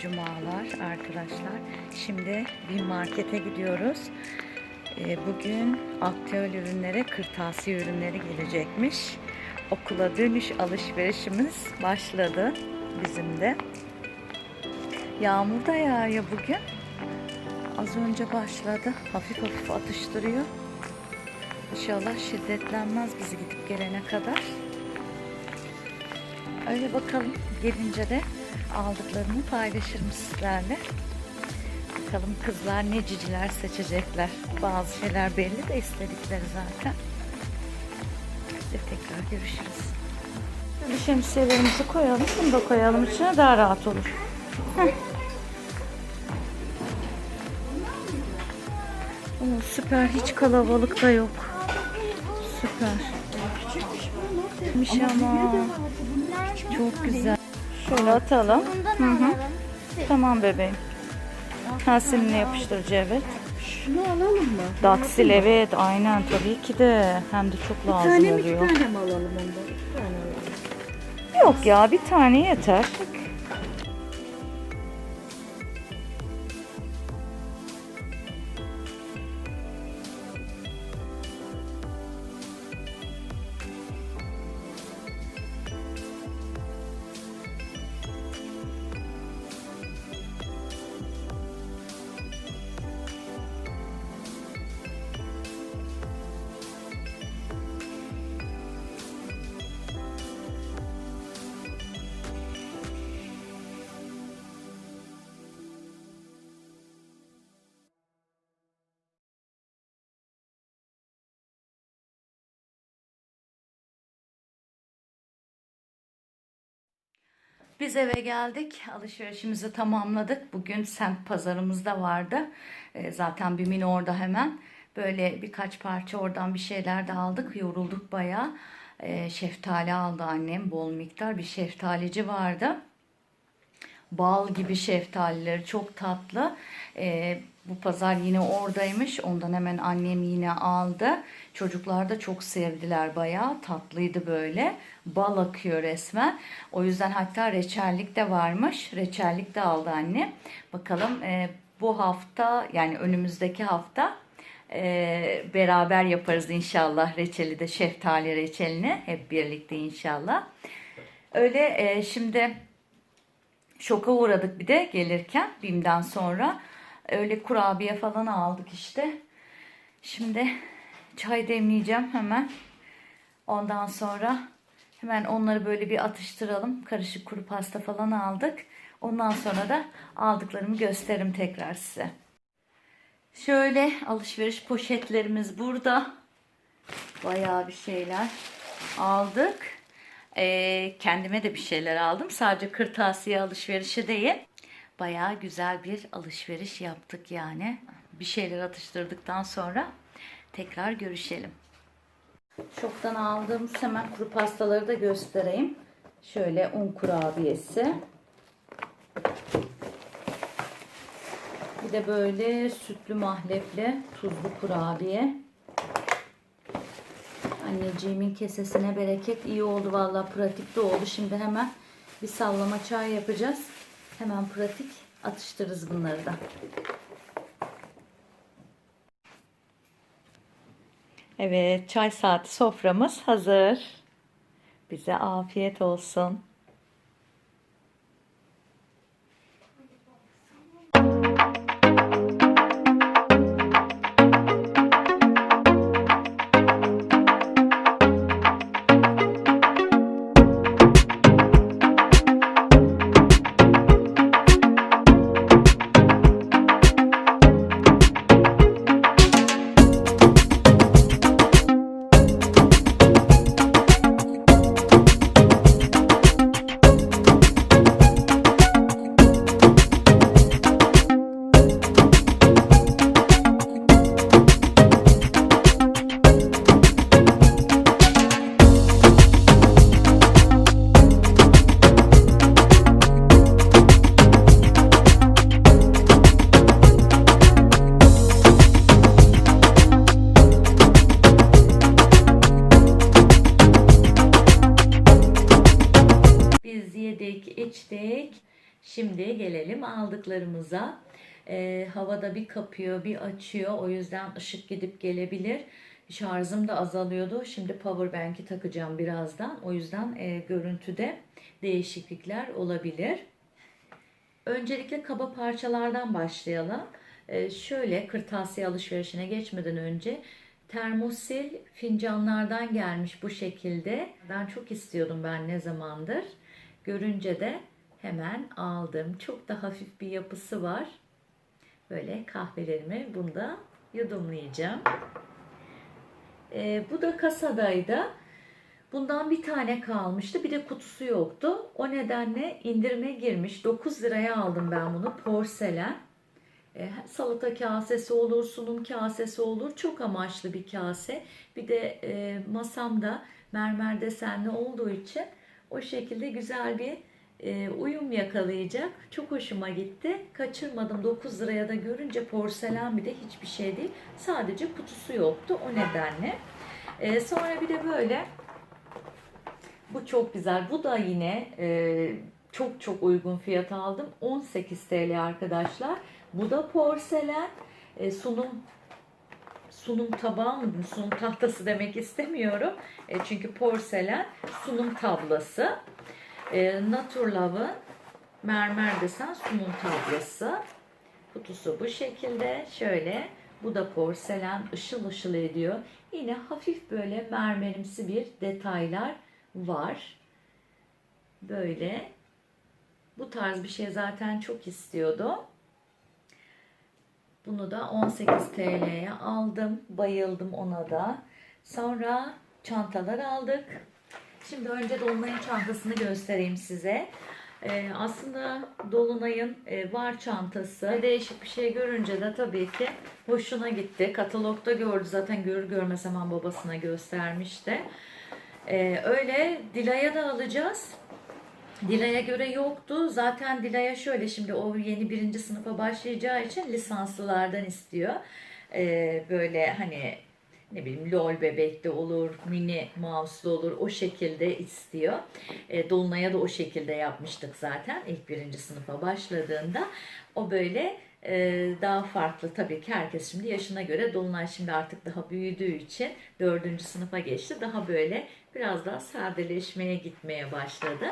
cumalar arkadaşlar. Şimdi bir markete gidiyoruz. Ee, Bugün aktüel ürünlere, kırtasiye ürünleri gelecekmiş. Okula dönüş alışverişimiz başladı bizim de. Yağmur da yağıyor bugün. Az önce başladı. Hafif hafif atıştırıyor. İnşallah şiddetlenmez biz gidip gelene kadar. Öyle bakalım. Gelince de aldıklarımı paylaşırım sizlerle. Bakalım kızlar ne ciciler seçecekler. Bazı şeyler belli de istedikleri zaten. Hadi tekrar görüşürüz. Şöyle şemsiyelerimizi koyalım. Bunu da koyalım içine daha rahat olur. Heh. Oo, süper. Hiç kalabalık da yok. Süper. Küçükmüş ama. Çok güzel. Şöyle atalım. Hı hı. Tamam bebeğim. Ha seninle yapıştırıcı evet. Şunu alalım mı? Daksil evet aynen tabii ki de. Hem de çok Bir lazım tane mi iki oluyor. tane mi alalım ondan? İki tane alalım. Yok ya bir tane yeter. Biz eve geldik. Alışverişimizi tamamladık. Bugün semt pazarımız da vardı. E, zaten BİM'in orada hemen. Böyle birkaç parça oradan bir şeyler de aldık. Yorulduk bayağı. E, şeftali aldı annem. Bol miktar bir şeftalici vardı. Bal gibi şeftalileri çok tatlı. E, bu pazar yine oradaymış. Ondan hemen annem yine aldı. Çocuklar da çok sevdiler bayağı. Tatlıydı böyle. Bal akıyor resmen. O yüzden hatta reçellik de varmış. Reçellik de aldı anne. Bakalım e, bu hafta yani önümüzdeki hafta e, beraber yaparız inşallah reçeli de şeftali reçelini hep birlikte inşallah. Öyle e, şimdi şoka uğradık bir de gelirken BİM'den sonra. Öyle kurabiye falan aldık işte. Şimdi çay demleyeceğim hemen. Ondan sonra hemen onları böyle bir atıştıralım. Karışık kuru pasta falan aldık. Ondan sonra da aldıklarımı gösteririm tekrar size. Şöyle alışveriş poşetlerimiz burada. Bayağı bir şeyler aldık. Ee, kendime de bir şeyler aldım. Sadece kırtasiye alışverişi değil. Bayağı güzel bir alışveriş yaptık yani. Bir şeyler atıştırdıktan sonra tekrar görüşelim. Şoktan aldığımız hemen kuru pastaları da göstereyim. Şöyle un kurabiyesi. Bir de böyle sütlü mahlepli tuzlu kurabiye. Anneciğimin kesesine bereket iyi oldu vallahi pratik de oldu. Şimdi hemen bir sallama çay yapacağız. Hemen pratik atıştırırız bunları da. Evet, çay saati soframız hazır. Bize afiyet olsun. Gelelim aldıklarımıza. Ee, havada bir kapıyor bir açıyor. O yüzden ışık gidip gelebilir. Şarjım da azalıyordu. Şimdi power bank'i takacağım birazdan. O yüzden e, görüntüde değişiklikler olabilir. Öncelikle kaba parçalardan başlayalım. Ee, şöyle kırtasiye alışverişine geçmeden önce termosil fincanlardan gelmiş bu şekilde. Ben çok istiyordum ben ne zamandır. Görünce de hemen aldım. Çok da hafif bir yapısı var. Böyle kahvelerimi bunda yudumlayacağım. Ee, bu da kasadaydı. Bundan bir tane kalmıştı. Bir de kutusu yoktu. O nedenle indirime girmiş. 9 liraya aldım ben bunu. Porselen. E, salata kasesi olur, sunum kasesi olur. Çok amaçlı bir kase. Bir de e, masamda mermer desenli olduğu için o şekilde güzel bir e, uyum yakalayacak. Çok hoşuma gitti. Kaçırmadım. 9 liraya da görünce porselen bir de hiçbir şey değil. Sadece kutusu yoktu. O nedenle. E, sonra bir de böyle bu çok güzel. Bu da yine e, çok çok uygun fiyata aldım. 18 TL arkadaşlar. Bu da porselen. Sunum sunum tabağı mı? Sunum tahtası demek istemiyorum. E, çünkü porselen sunum tablası. E, Naturlove'ın mermer desen sunum tablası. Kutusu bu şekilde. Şöyle. Bu da porselen ışıl ışıl ediyor. Yine hafif böyle mermerimsi bir detaylar var. Böyle. Bu tarz bir şey zaten çok istiyordum. Bunu da 18 TL'ye aldım. Bayıldım ona da. Sonra çantalar aldık. Şimdi önce Dolunay'ın çantasını göstereyim size. Ee, aslında Dolunay'ın e, var çantası. Değişik bir şey görünce de tabii ki hoşuna gitti. Katalogda gördü zaten görür görmez hemen babasına göstermişti. Ee, öyle Dila'ya da alacağız. Dila'ya göre yoktu. Zaten Dila'ya şöyle şimdi o yeni birinci sınıfa başlayacağı için lisanslılardan istiyor. Ee, böyle hani ne bileyim lol bebekte olur, mini mouse'lu olur o şekilde istiyor. E, Dolunay'a da o şekilde yapmıştık zaten ilk birinci sınıfa başladığında. O böyle e, daha farklı tabii ki herkes şimdi yaşına göre Dolunay şimdi artık daha büyüdüğü için dördüncü sınıfa geçti. Daha böyle biraz daha sadeleşmeye gitmeye başladı.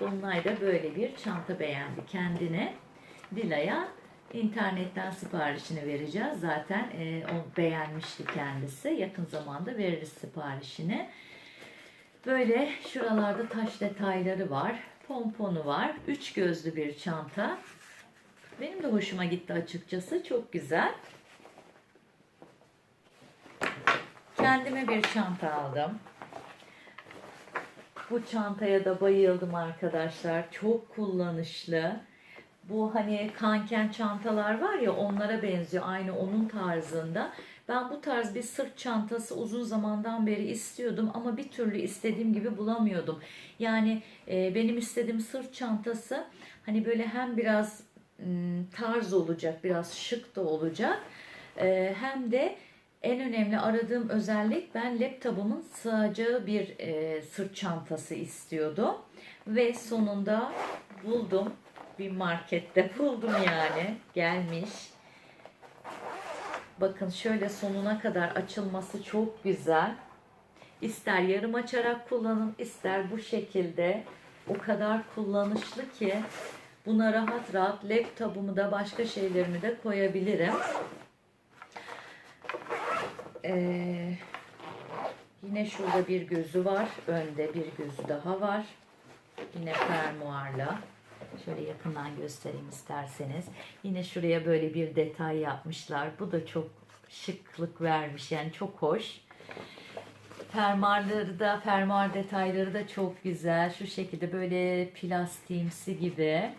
Dolunay da böyle bir çanta beğendi kendine. Dila'ya internetten siparişini vereceğiz. Zaten e, o beğenmişti kendisi. Yakın zamanda veririz siparişini. Böyle şuralarda taş detayları var. Pomponu var. Üç gözlü bir çanta. Benim de hoşuma gitti açıkçası. Çok güzel. Kendime bir çanta aldım. Bu çantaya da bayıldım arkadaşlar. Çok kullanışlı. Bu hani kanken çantalar var ya onlara benziyor. Aynı onun tarzında. Ben bu tarz bir sırt çantası uzun zamandan beri istiyordum ama bir türlü istediğim gibi bulamıyordum. Yani e, benim istediğim sırt çantası hani böyle hem biraz tarz olacak, biraz şık da olacak. E, hem de en önemli aradığım özellik ben laptopumun sığacağı bir e, sırt çantası istiyordum. Ve sonunda buldum. Bir markette buldum yani. Gelmiş. Bakın şöyle sonuna kadar açılması çok güzel. İster yarım açarak kullanın, ister bu şekilde. O kadar kullanışlı ki buna rahat rahat laptopumu da başka şeylerimi de koyabilirim. Ee, yine şurada bir gözü var. Önde bir gözü daha var. Yine fermuarla. Şöyle yakından göstereyim isterseniz. Yine şuraya böyle bir detay yapmışlar. Bu da çok şıklık vermiş. Yani çok hoş. Fermuarları da, fermuar detayları da çok güzel. Şu şekilde böyle plastiğimsi gibi.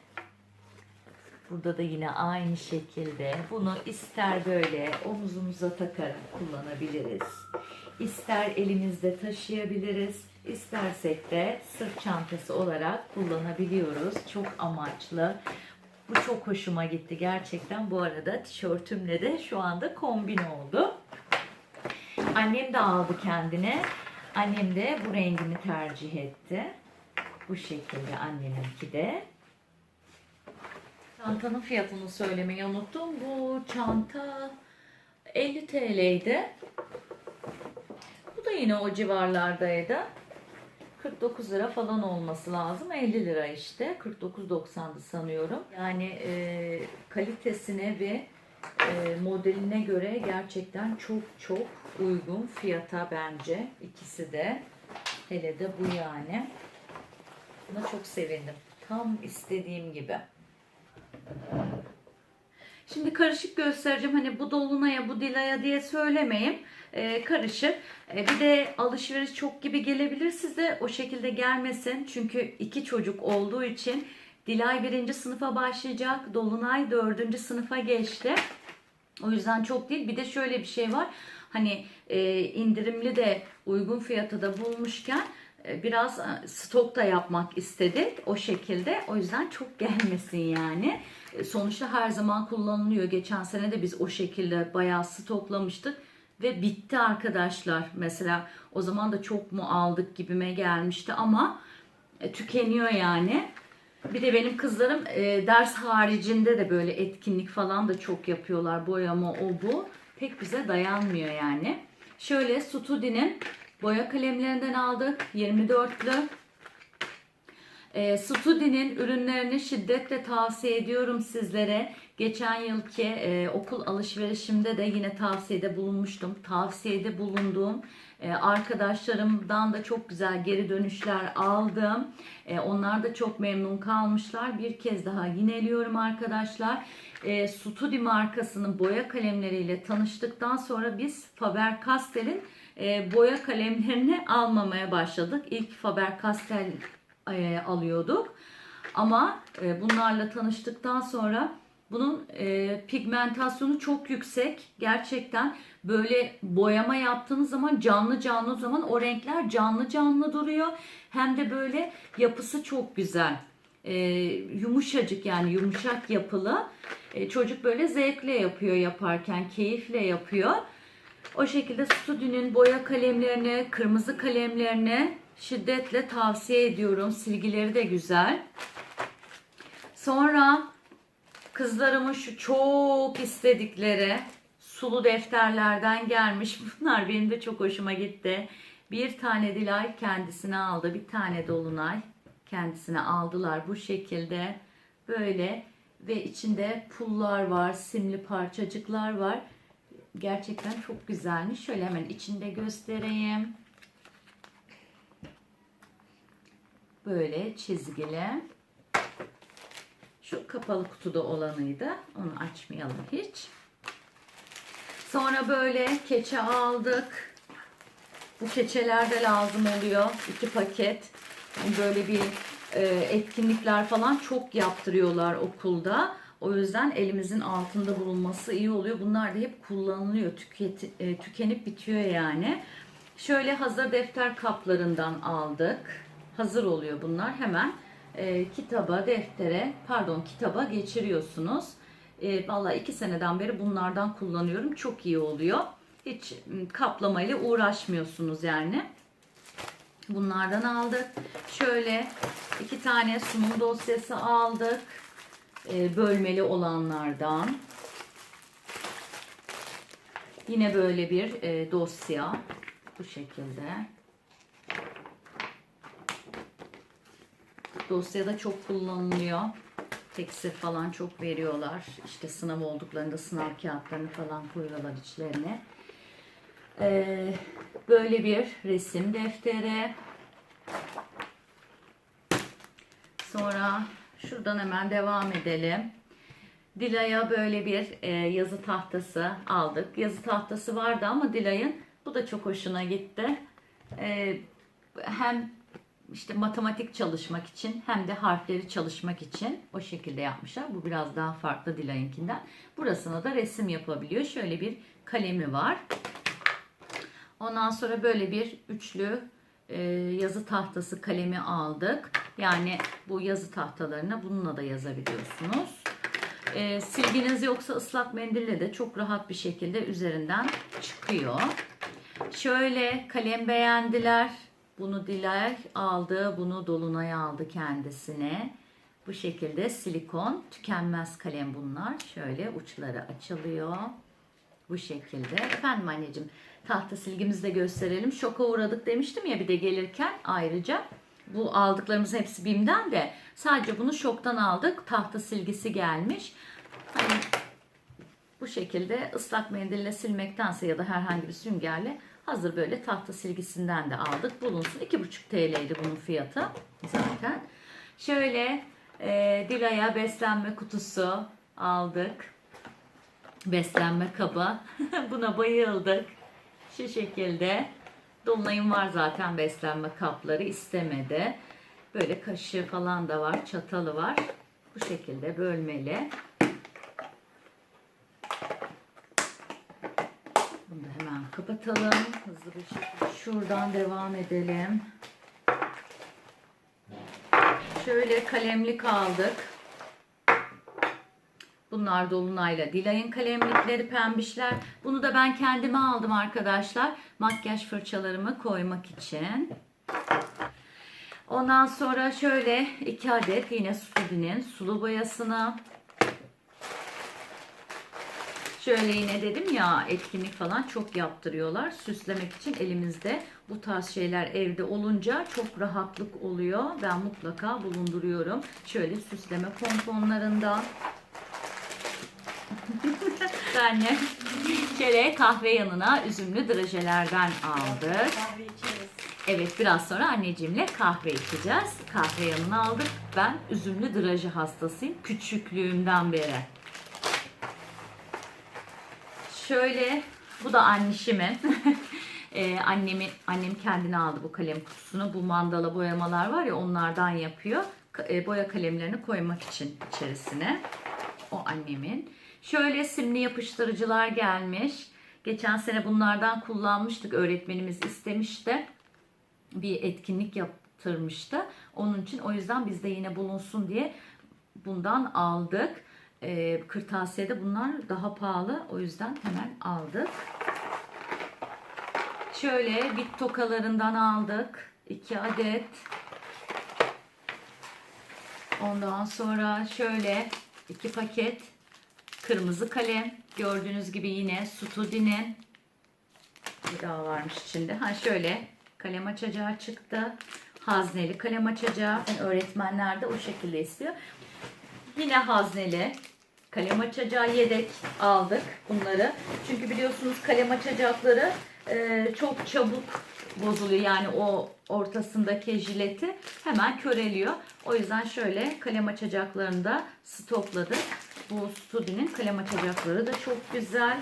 Burada da yine aynı şekilde bunu ister böyle omuzumuza takarak kullanabiliriz. İster elimizde taşıyabiliriz. İstersek de sırt çantası olarak kullanabiliyoruz. Çok amaçlı. Bu çok hoşuma gitti gerçekten. Bu arada tişörtümle de şu anda kombin oldu. Annem de aldı kendine. Annem de bu rengini tercih etti. Bu şekilde anneminki de. Çantanın fiyatını söylemeyi unuttum. Bu çanta 50 TL'ydi. Bu da yine o civarlardaydı. 49 lira falan olması lazım. 50 lira işte. 49.90'dı sanıyorum. Yani e, kalitesine ve e, modeline göre gerçekten çok çok uygun fiyata bence ikisi de. Hele de bu yani. Buna çok sevindim. Tam istediğim gibi. Şimdi karışık göstereceğim. Hani bu dolunaya bu dilaya diye söylemeyeyim. Ee, karışık. Ee, bir de alışveriş çok gibi gelebilir size. O şekilde gelmesin. Çünkü iki çocuk olduğu için Dilay birinci sınıfa başlayacak. Dolunay dördüncü sınıfa geçti. O yüzden çok değil. Bir de şöyle bir şey var. Hani e, indirimli de uygun fiyata da bulmuşken e, biraz e, stok da yapmak istedik o şekilde. O yüzden çok gelmesin yani. E, sonuçta her zaman kullanılıyor. Geçen sene de biz o şekilde bayağı stoklamıştık ve bitti arkadaşlar. Mesela o zaman da çok mu aldık gibime gelmişti ama e, tükeniyor yani. Bir de benim kızlarım e, ders haricinde de böyle etkinlik falan da çok yapıyorlar. Boyama o bu. Pek bize dayanmıyor yani. Şöyle Studi'nin boya kalemlerinden aldık. 24'lü. E, Studi'nin ürünlerini şiddetle tavsiye ediyorum sizlere. Geçen yılki e, okul alışverişimde de yine tavsiyede bulunmuştum. Tavsiyede bulunduğum e, arkadaşlarımdan da çok güzel geri dönüşler aldım. E, onlar da çok memnun kalmışlar. Bir kez daha yineliyorum arkadaşlar. E, Studi markasının boya kalemleriyle tanıştıktan sonra biz Faber-Castell'in e, boya kalemlerini almamaya başladık. İlk Faber-Castell e, alıyorduk. Ama e, bunlarla tanıştıktan sonra bunun pigmentasyonu çok yüksek. Gerçekten böyle boyama yaptığınız zaman canlı canlı zaman o renkler canlı canlı duruyor. Hem de böyle yapısı çok güzel. E, yumuşacık yani yumuşak yapılı. E, çocuk böyle zevkle yapıyor yaparken, keyifle yapıyor. O şekilde Studi'nin boya kalemlerini, kırmızı kalemlerini şiddetle tavsiye ediyorum. Silgileri de güzel. Sonra kızlarımın şu çok istedikleri sulu defterlerden gelmiş. Bunlar benim de çok hoşuma gitti. Bir tane Dilay kendisine aldı. Bir tane Dolunay kendisine aldılar bu şekilde. Böyle ve içinde pullar var, simli parçacıklar var. Gerçekten çok güzelmiş. Şöyle hemen içinde göstereyim. Böyle çizgili. Şu kapalı kutuda olanıydı. Onu açmayalım hiç. Sonra böyle keçe aldık. Bu keçeler de lazım oluyor. iki paket. Yani böyle bir e, etkinlikler falan çok yaptırıyorlar okulda. O yüzden elimizin altında bulunması iyi oluyor. Bunlar da hep kullanılıyor. Tüketi, e, tükenip bitiyor yani. Şöyle hazır defter kaplarından aldık. Hazır oluyor bunlar. Hemen e, kitaba, deftere, pardon kitaba geçiriyorsunuz. E, Valla iki seneden beri bunlardan kullanıyorum. Çok iyi oluyor. Hiç kaplamayla uğraşmıyorsunuz yani. Bunlardan aldık. Şöyle iki tane sunum dosyası aldık. E, bölmeli olanlardan. Yine böyle bir e, dosya. Bu şekilde. Dosyada çok kullanılıyor. Teksir falan çok veriyorlar. İşte sınav olduklarında sınav kağıtlarını falan koyuyorlar içlerine. Ee, böyle bir resim defteri. Sonra şuradan hemen devam edelim. Dilay'a böyle bir e, yazı tahtası aldık. Yazı tahtası vardı ama Dilay'ın bu da çok hoşuna gitti. E, hem işte matematik çalışmak için hem de harfleri çalışmak için o şekilde yapmışlar. Bu biraz daha farklı Dilay'ınkinden. Burasına da resim yapabiliyor. Şöyle bir kalemi var. Ondan sonra böyle bir üçlü e, yazı tahtası kalemi aldık. Yani bu yazı tahtalarına bununla da yazabiliyorsunuz. E, silginiz yoksa ıslak mendille de çok rahat bir şekilde üzerinden çıkıyor. Şöyle kalem beğendiler. Bunu Dilay aldı. Bunu Dolunay aldı kendisine. Bu şekilde silikon tükenmez kalem bunlar. Şöyle uçları açılıyor. Bu şekilde. Efendim anneciğim tahta silgimizi de gösterelim. Şoka uğradık demiştim ya bir de gelirken ayrıca. Bu aldıklarımız hepsi BİM'den de sadece bunu şoktan aldık. Tahta silgisi gelmiş. Hani bu şekilde ıslak mendille silmektense ya da herhangi bir süngerle hazır böyle tahta silgisinden de aldık. Bulunsun 2,5 TL'ydi bunun fiyatı zaten. Şöyle e, Dila'ya beslenme kutusu aldık. Beslenme kabı. Buna bayıldık. Şu şekilde. Dolunay'ın var zaten beslenme kapları istemedi. Böyle kaşığı falan da var, çatalı var. Bu şekilde bölmeli. Bunu da hemen kapatalım. Hızlı bir şekilde şuradan devam edelim. Şöyle kalemlik aldık. Bunlar Dolunay'la Dilay'ın kalemlikleri pembişler. Bunu da ben kendime aldım arkadaşlar. Makyaj fırçalarımı koymak için. Ondan sonra şöyle iki adet yine Studi'nin sulu boyasını. Şöyle yine dedim ya etkinlik falan çok yaptırıyorlar. Süslemek için elimizde bu tarz şeyler evde olunca çok rahatlık oluyor. Ben mutlaka bulunduruyorum. Şöyle süsleme pomponlarından. Ben de şöyle kahve yanına üzümlü drajelerden aldık. Kahve içeriz. Evet biraz sonra anneciğimle kahve içeceğiz. Kahve yanına aldık. Ben üzümlü draje hastasıyım küçüklüğümden beri. Şöyle bu da annişimin. Ee, annemi, annem kendine aldı bu kalem kutusunu. Bu mandala boyamalar var ya onlardan yapıyor. E, boya kalemlerini koymak için içerisine. O annemin. Şöyle simli yapıştırıcılar gelmiş. Geçen sene bunlardan kullanmıştık. Öğretmenimiz istemişti bir etkinlik yaptırmıştı. Onun için o yüzden biz de yine bulunsun diye bundan aldık. Ee, kırtasiyede bunlar daha pahalı. O yüzden hemen aldık. Şöyle bit tokalarından aldık. 2 adet. Ondan sonra şöyle iki paket kırmızı kalem. Gördüğünüz gibi yine Studi'nin bir daha varmış içinde. Ha şöyle kalem açacağı çıktı. Hazneli kalem açacağı. Yani öğretmenler de o şekilde istiyor. Yine hazneli kalem açacağı yedek aldık bunları. Çünkü biliyorsunuz kalem açacakları e, çok çabuk bozuluyor. Yani o ortasındaki jileti hemen köreliyor. O yüzden şöyle kalem açacaklarını da stokladık. Bu Studi'nin kalem açacakları da çok güzel.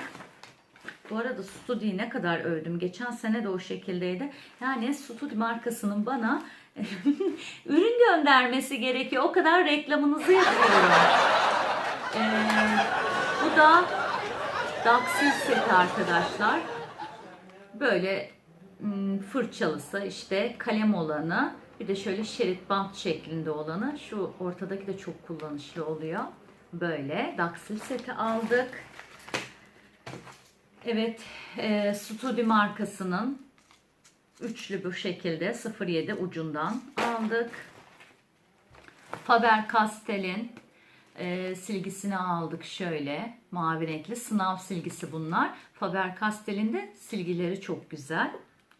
Bu arada Studi ne kadar övdüm. Geçen sene de o şekildeydi. Yani Studi markasının bana ürün göndermesi gerekiyor. O kadar reklamınızı yapıyorum. Ee, bu da Daxil seti arkadaşlar. Böyle hmm, fırçalısı işte kalem olanı bir de şöyle şerit bant şeklinde olanı şu ortadaki de çok kullanışlı oluyor. Böyle Daxil seti aldık. Evet, e, Studi markasının üçlü bu şekilde 07 ucundan aldık. Faber-Castell'in e, silgisini aldık şöyle. Mavi renkli sınav silgisi bunlar. Faber-Castell'in de silgileri çok güzel.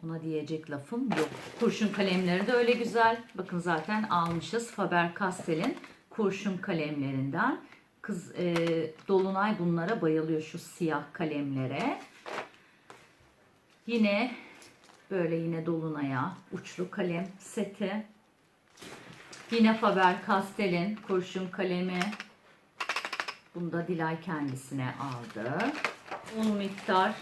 Ona diyecek lafım yok. Kurşun kalemleri de öyle güzel. Bakın zaten almışız Faber-Castell'in kurşun kalemlerinden. Kız e, Dolunay bunlara bayılıyor şu siyah kalemlere. Yine böyle yine Dolunay'a uçlu kalem seti. Yine Faber-Castell'in kurşun kalemi. Bunu da Dilay kendisine aldı. Un miktar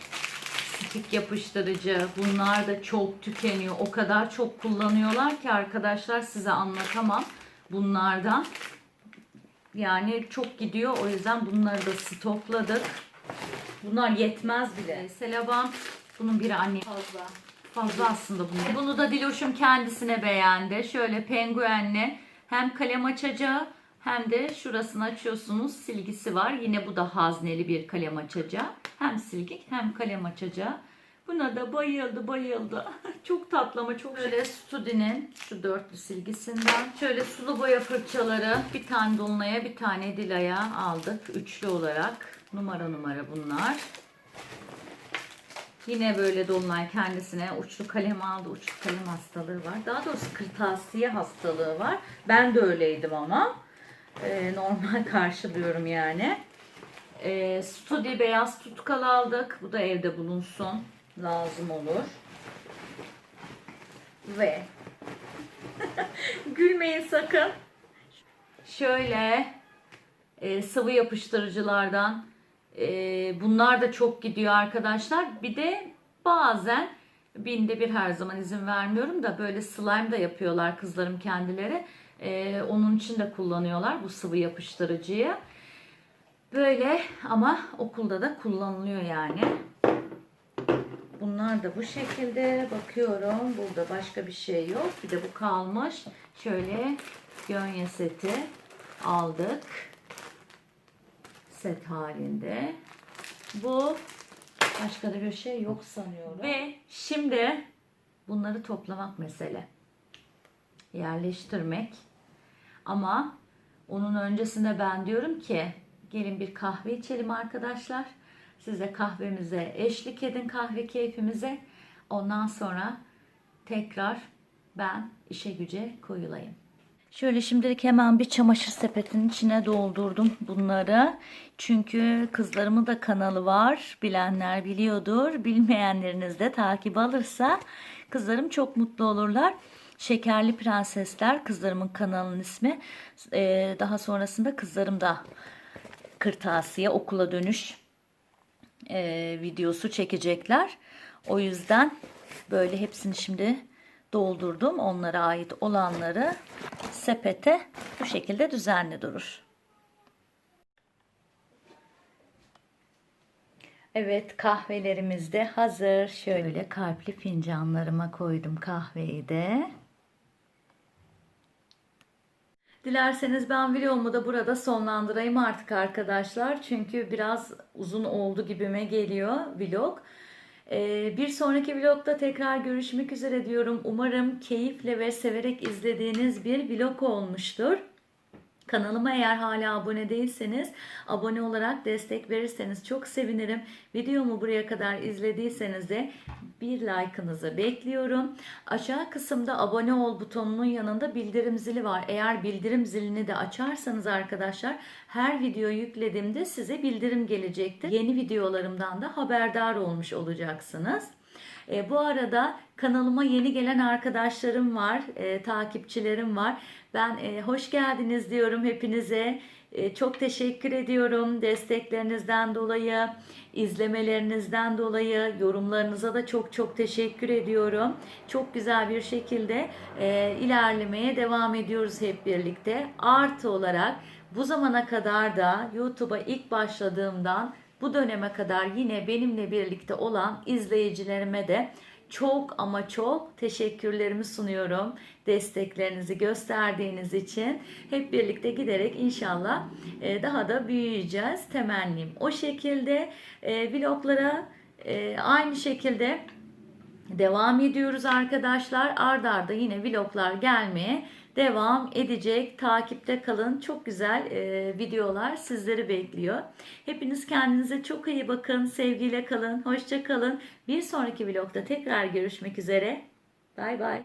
stik yapıştırıcı. Bunlar da çok tükeniyor. O kadar çok kullanıyorlar ki arkadaşlar size anlatamam bunlardan. Yani çok gidiyor. O yüzden bunları da stokladık. Bunlar yetmez bile. Selaban bunun biri anne Fazla. fazla aslında bunu. Bunu da Diloş'um kendisine beğendi. Şöyle penguenli hem kalem açacağı hem de şurasını açıyorsunuz silgisi var. Yine bu da hazneli bir kalem açacağı. Hem silgi hem kalem açacağı. Buna da bayıldı bayıldı. Çok tatlı ama çok Böyle Studi'nin şu dörtlü silgisinden. Şöyle sulu boya fırçaları. Bir tane Dolunay'a bir tane Dila'ya aldık. Üçlü olarak. Numara numara bunlar. Yine böyle Dolunay kendisine uçlu kalem aldı. Uçlu kalem hastalığı var. Daha doğrusu kırtasiye hastalığı var. Ben de öyleydim ama. Ee, normal karşılıyorum yani. Ee, Studi beyaz tutkal aldık. Bu da evde bulunsun. Lazım olur. Ve gülmeyin sakın. Şöyle e, sıvı yapıştırıcılardan e, bunlar da çok gidiyor arkadaşlar. Bir de bazen binde bir her zaman izin vermiyorum da böyle slime da yapıyorlar kızlarım kendileri. E, onun için de kullanıyorlar bu sıvı yapıştırıcıyı. Böyle ama okulda da kullanılıyor yani. Bunlar da bu şekilde bakıyorum. Burada başka bir şey yok. Bir de bu kalmış. Şöyle gönye seti aldık. Set halinde. Bu başka da bir şey yok sanıyorum. Ve şimdi bunları toplamak mesele. Yerleştirmek. Ama onun öncesinde ben diyorum ki gelin bir kahve içelim arkadaşlar. Siz de kahvemize eşlik edin kahve keyfimize. Ondan sonra tekrar ben işe güce koyulayım. Şöyle şimdilik hemen bir çamaşır sepetinin içine doldurdum bunları. Çünkü kızlarımın da kanalı var. Bilenler biliyordur. Bilmeyenleriniz de takip alırsa kızlarım çok mutlu olurlar. Şekerli Prensesler kızlarımın kanalının ismi. Ee, daha sonrasında kızlarım da kırtasiye okula dönüş e, videosu çekecekler. O yüzden böyle hepsini şimdi doldurdum. Onlara ait olanları sepete bu şekilde düzenli durur. Evet kahvelerimiz de hazır. Şöyle kalpli fincanlarıma koydum kahveyi de. Dilerseniz ben videomu da burada sonlandırayım artık arkadaşlar. Çünkü biraz uzun oldu gibime geliyor vlog. Ee, bir sonraki vlogda tekrar görüşmek üzere diyorum. Umarım keyifle ve severek izlediğiniz bir vlog olmuştur. Kanalıma eğer hala abone değilseniz abone olarak destek verirseniz çok sevinirim. Videomu buraya kadar izlediyseniz de bir like'ınızı bekliyorum. Aşağı kısımda abone ol butonunun yanında bildirim zili var. Eğer bildirim zilini de açarsanız arkadaşlar her video yüklediğimde size bildirim gelecektir. Yeni videolarımdan da haberdar olmuş olacaksınız. E, bu arada kanalıma yeni gelen arkadaşlarım var, e, takipçilerim var. Ben e, hoş geldiniz diyorum hepinize. E, çok teşekkür ediyorum desteklerinizden dolayı, izlemelerinizden dolayı, yorumlarınıza da çok çok teşekkür ediyorum. Çok güzel bir şekilde e, ilerlemeye devam ediyoruz hep birlikte. Artı olarak bu zamana kadar da YouTube'a ilk başladığımdan bu döneme kadar yine benimle birlikte olan izleyicilerime de çok ama çok teşekkürlerimi sunuyorum. Desteklerinizi gösterdiğiniz için hep birlikte giderek inşallah e, daha da büyüyeceğiz. Temennim o şekilde e, vloglara e, aynı şekilde devam ediyoruz arkadaşlar. Ardarda arda yine vloglar gelmeye devam edecek. Takipte kalın. Çok güzel e, videolar sizleri bekliyor. Hepiniz kendinize çok iyi bakın. Sevgiyle kalın. Hoşça kalın. Bir sonraki vlogda tekrar görüşmek üzere. Bay bay.